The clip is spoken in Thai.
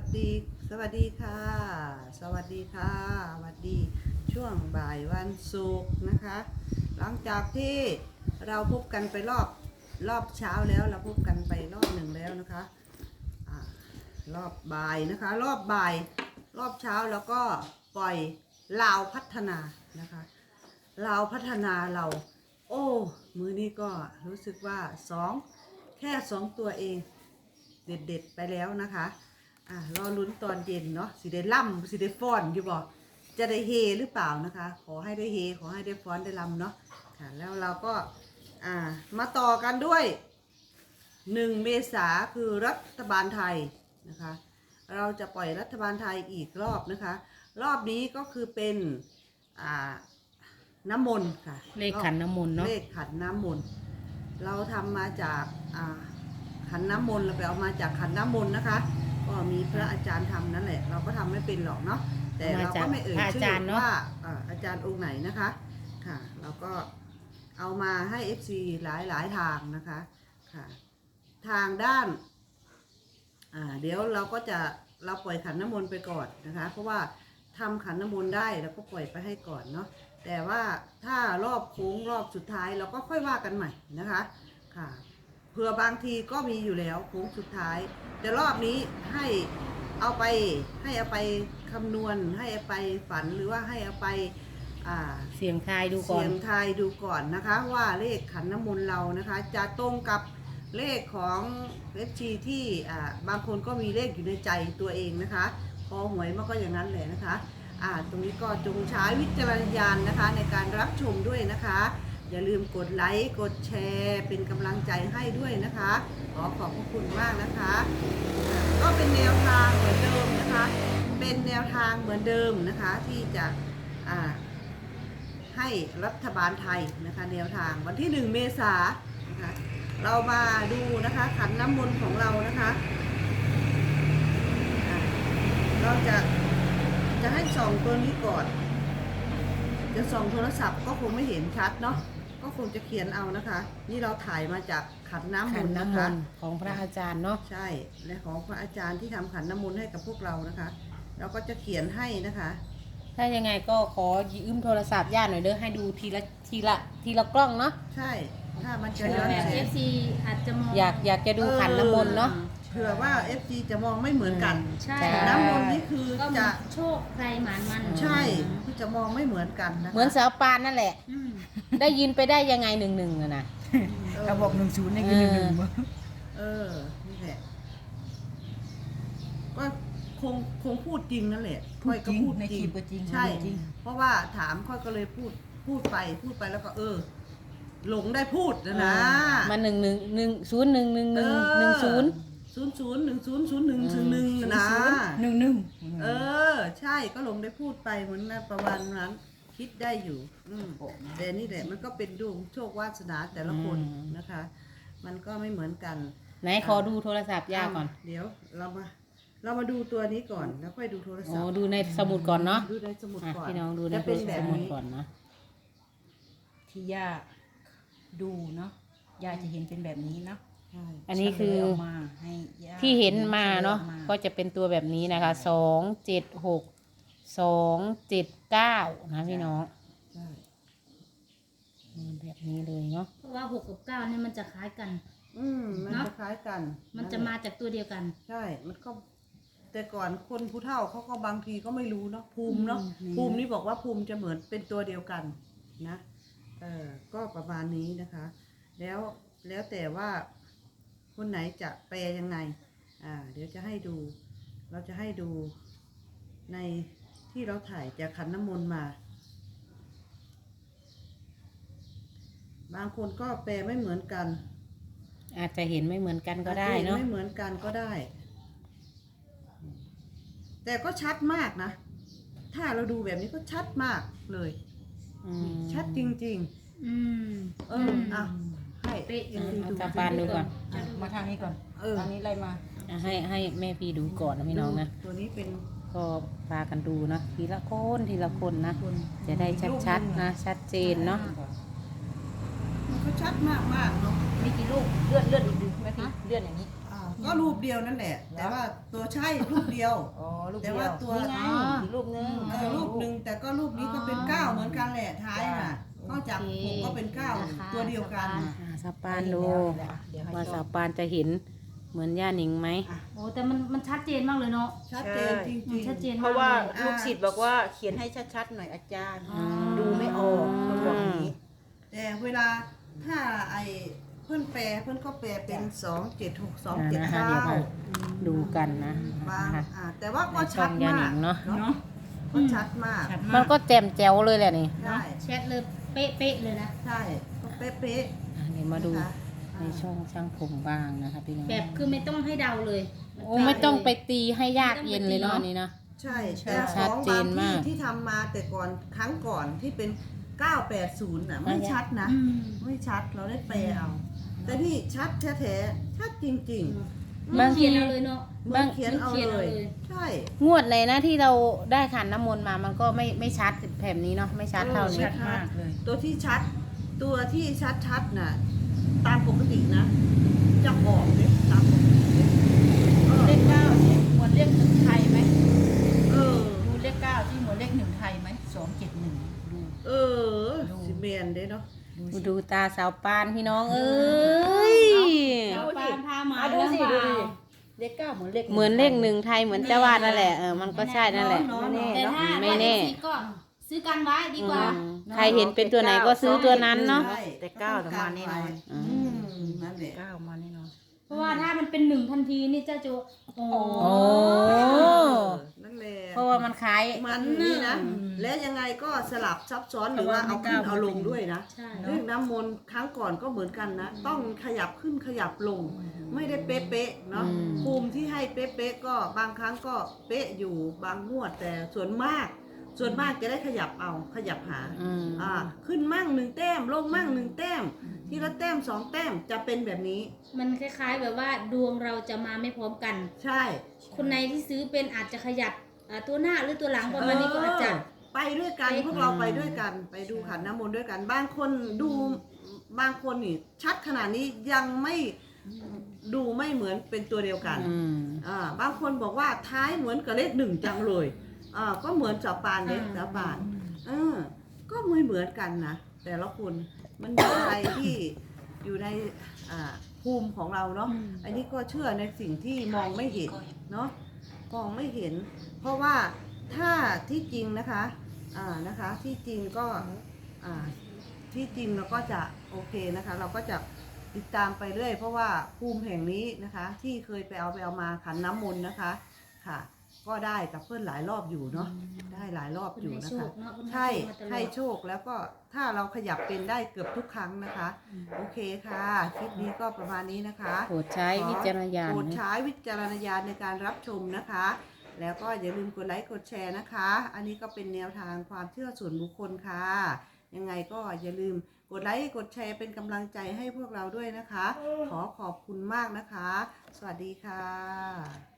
สดี สวัสดีค่ะ สวัสดีค่ะสวัสดีช่วงบ่ายวันศุกร์นะคะ หลังจากที่เราพบกันไปรอบรอบเช้าแล้วเราพบกันไปรอบหนึ่งแล้วนะคะอ่ารอบบ่ายนะคะ รอบบ่ายรอบเช้าแล้วก็ปล่อยลาวพัฒนานะคะลาวพัฒนาเรา โอ้มือนี้ก็รู้สึกว่าสองแค่สองตัวเอง เด็ดๆไปแล้วนะคะ อ่ารอลุ้นตอนเย็นเนาะสิได้ล่ำสิได้ฟ้อนอยู่บอกจะได้เฮหรือเปล่านะคะ ขอให้ได้เฮขอให้ได้ฟ้อนได้ลำเนาะค่ะแล้วเราก็อ่ามาต่อกันด้วยหนึ่งเมษาคือรัฐบาลไทยนะคะ เราจะปล่อยรัฐบาลไทยอีกรอบนะคะ รอบนี้ก็คือเป็นอ่าน้ำมนต์ค่ะเลขขันน้ำมนต์เนาะเลขขันน้ำมนต์เราทำมาจากอ่าขันน้ำมนต์เราไปเอามาจากขันน้ำมนต์นะคะ ก็มีพระอาจารย์ทำนั่นแหละ เราก็ทำไม่เป็นหรอกเนาะแต่เราก็ไม่เอ่ยพระอาชื่จาอรย์เนาะ ว่าอ่าอาจารย์องค์ไหนนะคะค่ะ เราก็เอามาให้ FC หลายหลายๆทางนะคะค่ะ ทางด้านอ่าเดี๋ยวเราก็จะเราปล่อยขันน้ำมนต์ไปก่อนนะคะ เพราะว่าทำขันน้ำมนต์ได้เราก็ปล่อยไปให้ก่อนเนาะแต่ว่าถ้ารอบโค้งรอบสุดท้ายเราก็ค่อยว่ากันใหม่นะคะ ค่ะ เผื่อบางทีก็มีอยู่แล้วโค้งสุดท้าย แต่รอบนี้ให้เอาไปให้เอาไปคำนวณให้เอาไปฝันหรือว่าให้เอาไปอ่า เสียงทายดูก่อเสีน ยงทายดูก่อนนะคะ ว่าเลขขันน้ำมนต์เรานะคะ จะตรงกับเลขของเว็บจีที่อ่าบางคนก็มีเลขอยู่ในใจตัวเองนะคะ พอหวยมันก็อย่างนั้นแหละนะคะอ่าตรงนี้ก็จงใช้วิจารณญาณนะคะในการรับชมด้วยนะคะ อย่าลืมกดไลค์กดแชร์ เป็นกำลังใจให้ด้วยนะคะ ขอขอบพระคุณมากนะคะ ก็เป็นแนวทางเหมือนเดิมนะคะ เป็นแนวทางเหมือนเดิมนะคะ ที่จะให้รัฐบาลไทยนะคะ แนวทางวันที่หนึ่งเมษานะคะ เรามาดูนะคะขันน้ำมนต์ของเรานะคะอะเราจะจะให้ส่องตัวนี้ก่อน จะส่องโทรศัพท์ก็คงไม่เห็นชัดเนาะ ก็คงจะเขียนเอานะคะ นี่เราถ่ายมาจากขันน้ำมขันนต์นะน้ำมคะนต์ของพระอาจารย์เนาะใช่และของพระอาจารย์ที่ทำขันน้ำมนต์ให้กับพวกเรานะคะ เราก็จะเขียนให้นะคะ ถ้ายังไงก็ขอยืมโทรศัพท์ญาติหน่อยเด้อให้ดูทีละทีละทีละกล้องเนาะใช่ถ้ามันจะเผื่ย้ออนแบบแสง FC อาจจะมอง อยากอยากจะดูขันน้ำมนต์เนาะ เผื่อว่า FG จะมองไม่เหมือนกัน ใช่ใช่น้ำมนต์นี่คือก็เหมืจะอนโชคใครหมานมันใช่คือจะมองไม่เหมือนกันนะคะ เหมือนสาวปานนั่นแหละ อืม ได้ยินไปได้ยังไงหนึ่งหนึ่งอะนะ เขาบอกหนึ่งศูนย์นี่คือหนึ่งหนึ่งเออ นี่แหละ ก็คงคงพูดจริงนั่นแหละพูดจริงค่อยก็พูดในจริคลิงปก็จริงใช่ จริง เพราะว่าถามค่อยก็เลยพูดพูดไปพูดไปแล้วก็เออ หลงได้พูดนะนะมาหนึ่งหนึ่งหนึ่งศูนย์หนึ่งหนึ่งหนึ่งหนึ่งศูนย์ ศูนย์ศูนย์หนึ่งศูนย์ศูนย์หนึ่งศูนย์หนึ่งนะ หนึ่งหนึ่ง เออ ใช่ก็หลงได้พูดไปเหมือนนั้นประมาณนั้น คิดได้อยู่ อืมแต่นี่แหละมันก็เป็นดวงโชควาสนาแต่ละคนนะคะ มันก็ไม่เหมือนกันไหนขอดูโทรศัพท์ย่าก่อนเดี๋ยวเรามา เรามาดูตัวนี้ก่อนแล้วค่อยดูโทรอ๋ศัอพท์ดูในสมุดก่อนเนาะดูในสมุดอะก่อนพี่น้องดูในจะเป็นแบสบมุดนี้ ก่อนนะ ที่ย่าดูเนาะย่าจะเห็นเป็นแบบนี้เนาะใช่อันนี้คือเฉลยกมาให้ย่าที่เห็นมาเนาะฉลยออกมก็จะเป็นตัวแบบนี้นะคะสองเจ็ดหก สองเจ็ดเก้านะพี่น้องใช่อืมแบบนี้เลยเนาะเพราะว่าหกกับเก้าเนี่ยมันจะคล้ายกัน อืมมันเนอะจะคล้ายกัน มันจะมาจากตัวเดียวกัน ใช่ มันก็ แต่ก่อนคนผู้เฒ่าเขาก็บางทีก็ไม่รู้เนาะภูมิเนาะอืมภูมินี่บอกว่าภูมิจะเหมือนเป็นตัวเดียวกันนะเออก็ประมาณนี้นะคะ แล้วแล้วแต่ว่าคนไหนจะแปลยังไง อ่า เดี๋ยวจะให้ดู เราจะให้ดูใน ที่เราถ่ายจากขันน้ำมนต์มา บางคนก็แปลไม่เหมือนกันอาจจะเห็นไม่เหมือนกันก็ได้อจจเนาะไม่เหมือนกันก็ได้ แต่ก็ชัดมากนะ ถ้าเราดูแบบนี้ก็ชัดมากเลยอืมชัดจริงอืมๆเอออะให้เป๊ะเอ็นซีเอาดูตาปานดูก่อนอะมาทางนี้ก่อนเออทางนี้ไล่มาอะให้ให้แม่พี่ดูก่อนนะพี่น้องนะ ตัวนี้เป็น ก็พากันดูนะทีละคนทีละคนนะคนจะได้ชัดๆนะ ชัดเจนเนาะมันก็ชัดมากมากๆเนาะมีกี่ลูกเลื่อนเลื่อนอีกดึงไหมพี่เลื่อนอย่างนี้อ่าก็ก็รูปเดียวนั่นแหละ แต่ว่าตัวใช่รูปเดียว อ๋อลูกแต่เดีว่ายวตัว นี่ไงอีกรูปนึงเออรูปหนึ่งแต่ก็รูปนี้ก็เป็นเก้าเหมือนกันแหละท้ายน่ะนอกจากหกก็เป็นเก้าตัวเดียวกัน อ่าสปานดูเดี๋ยวให้ว่าชสมปานจะเห็น เหมือนย่าหนิงไหม โอ้แต่มันมันชัดเจนมากเลยเนาะชัดเจนจอืริมงชัดเจนเพมากราะว่าเลย ลูกศิษย์บอกว่าเขียนให้ชัดๆหน่อยอาจารย์ อ๋อ ดูไม่ออกคนบอกอย่างนี้ ๆ แต่เวลาถ้าไอเพื่อนแปลเพื่อนก็แปลเป็นสองเจ็ดหกสองเจ็ดนะคะเก้าเดี๋ยวมาดูกันนะบางนะคะ อ่าแต่ว่าก็ในช่ชัอดงย่ามาหนิกงเนาะเนาะก็ชัดมากชัดมัมานกก็แจ่มแจ๋วเลยแหละนี่ใช่แชทเลยเป๊ะเป๊ะๆเลยนะ ใช่ก็เป๊ะอะเดี๋ยวมาดูนะคะ ในช่องช่างผมบ้างนะคะพี่น้องแบบคือไม่ต้องให้เดาเลยโอ้ไม่ต้องไปตีให้ยากเย็นเลยเนาะอันนี้เนาะ ใช่ใช่แต่ขชัดองเจบางนที่มาก ที่ทำมาแต่ก่อนครั้งก่อนที่เป็น 980น่ะไม่ชัดนะ อืม ไม่ชัดเราได้แปลเอา แต่นี่ชัดแท้ๆชัดจริงบางเขียนเอาเลยเนาะ ๆเหมือนเขียนเอาเขียนเลเอาย เลย ใช่ งวดไหนนะที่เราได้ขันน้ำมนต์มามันก็ไม่ไม่ชัดแบบนี้เนาะไม่ชัดเท่านี้ ชัดมากเลย ตัวที่ชัด ตัวที่ชัดๆน่ะ ตามปกตินะ จะออกเลยตามปกติเลยเออเลขเก้าเนี่ยเหมือนเลขหนึ่งไทยไหมเออ ดูเลขเก้าที่เหมือนเลขหนึ่งไทยไหมสองเจ็ดหนึ่งดู เออสิเมียนเด้เนาะ ดูสิดูตาสาวปานพี่น้องเอ้ย เอาปานพาหมาอะดูแล้วสิเปดูล่าดิเลขเก้าเหมือนเลขเหมือนเลขหนึ่งไทยเหมือนเจ้าวาดนั่นแหละเออมันก็ใช่นั่นแหละเนาะไม่แน่แต่ถ้าไม่แน่ถ้า FC ก็ ซื้อกันไว้ดีกว่า อืมใครเห็นเป็นตัวไหนก็ซื้อตัวนั้นเนาะ ใช่แต่เก้าต้องมาแน่นอน อือืมมนั่นแหละเก้ามาแน่นอนเพราะว่าถ้ามันเป็นหนึ่งทันทีนี่เจ้าโจโอ้โอ้ นั่นแหละเพราะว่ามันคล้าย มันนี่นะและยังไงก็สลับซับซ้อนหรือว่าเอาขึ้นเอาลงด้วยนะใช่เรื่องน้ำมนต์ครั้งก่อนก็เหมือนกันนะ ต้องขยับขึ้นขยับลง ไม่ได้เป๊ะๆเนาะอืม ภูมิที่ให้เป๊ะๆก็บางครั้งก็เป๊ะอยู่บางงวดแต่ส่วนมาก ส่วนมากจะได้ขยับเอาขยับหาอืมอ่าขึ้นมั่งหนึ่งแต้มลงมั่งหนึ่งแต้ม ทีละแต้มสองแต้มจะเป็นแบบนี้ มันคล้ายๆแบบว่าดวงเราจะมาไม่พร้อมกัน ใช่ คนในที่ซื้อเป็นอาจจะขยับอ่าตัวหน้าหรือตัวหลังประมาณนี้ก็อาจจะเออไปด้วยกันเอ๊ะพวกเราไปด้วยกันไปดูขันน้ำมนต์ด้วยกัน บางคนดูบางคนนี่ชัดขนาดนี้ยังไม่ดูไม่เหมือนเป็นตัวเดียวกันอืมอ่าบางคนบอกว่าท้ายเหมือนกับเลขหนึ่งจังเลย อ่าก็เหมือนสาวปานเด็กอ่าสาวปาน เออ ก็ไม่เหมือนกันนะแต่ละคนมันมีอะไรที่อยู่ในอ่าภูมิของเราเนาะอืมอันนี้ก็เชื่อในสิ่งที่มองไม่เห็นเนาะมองไม่เห็น เพราะว่าถ้าที่จริงนะคะอ่านะคะที่จริงก็อ่าที่จริงเราก็จะโอเคนะคะ เราก็จะติดตามไปเรื่อย เพราะว่าภูมิแห่งนี้นะคะ ที่เคยไปเอาไปเอามาขันน้ำมนต์นะคะค่ะ ก็ได้กับเพื่อนหลายรอบอยู่เนาะได้หลายรอบคุณอยู่ให้นะโชคะคเนาะคุณใช่โชคมาตลอดให้โชคแล้วก็ถ้าเราขยับเป็นได้เกือบทุกครั้งนะคะ โอเคค่ะคลิปนี้ก็ประมาณนี้นะคะโปรดใช้วิจารณญาณโปรดนะใช้วิจารณญาณในการรับชมนะคะ แล้วก็อย่าลืมกดไลค์กดแชร์นะคะ อันนี้ก็เป็นแนวทางความเชื่อส่วนบุคคลค่ะยังไงก็อย่าลืมกดไลค์กดแชร์เป็นกำลังใจให้พวกเราด้วยนะคะ ขอขอบคุณมากนะคะ สวัสดีค่ะ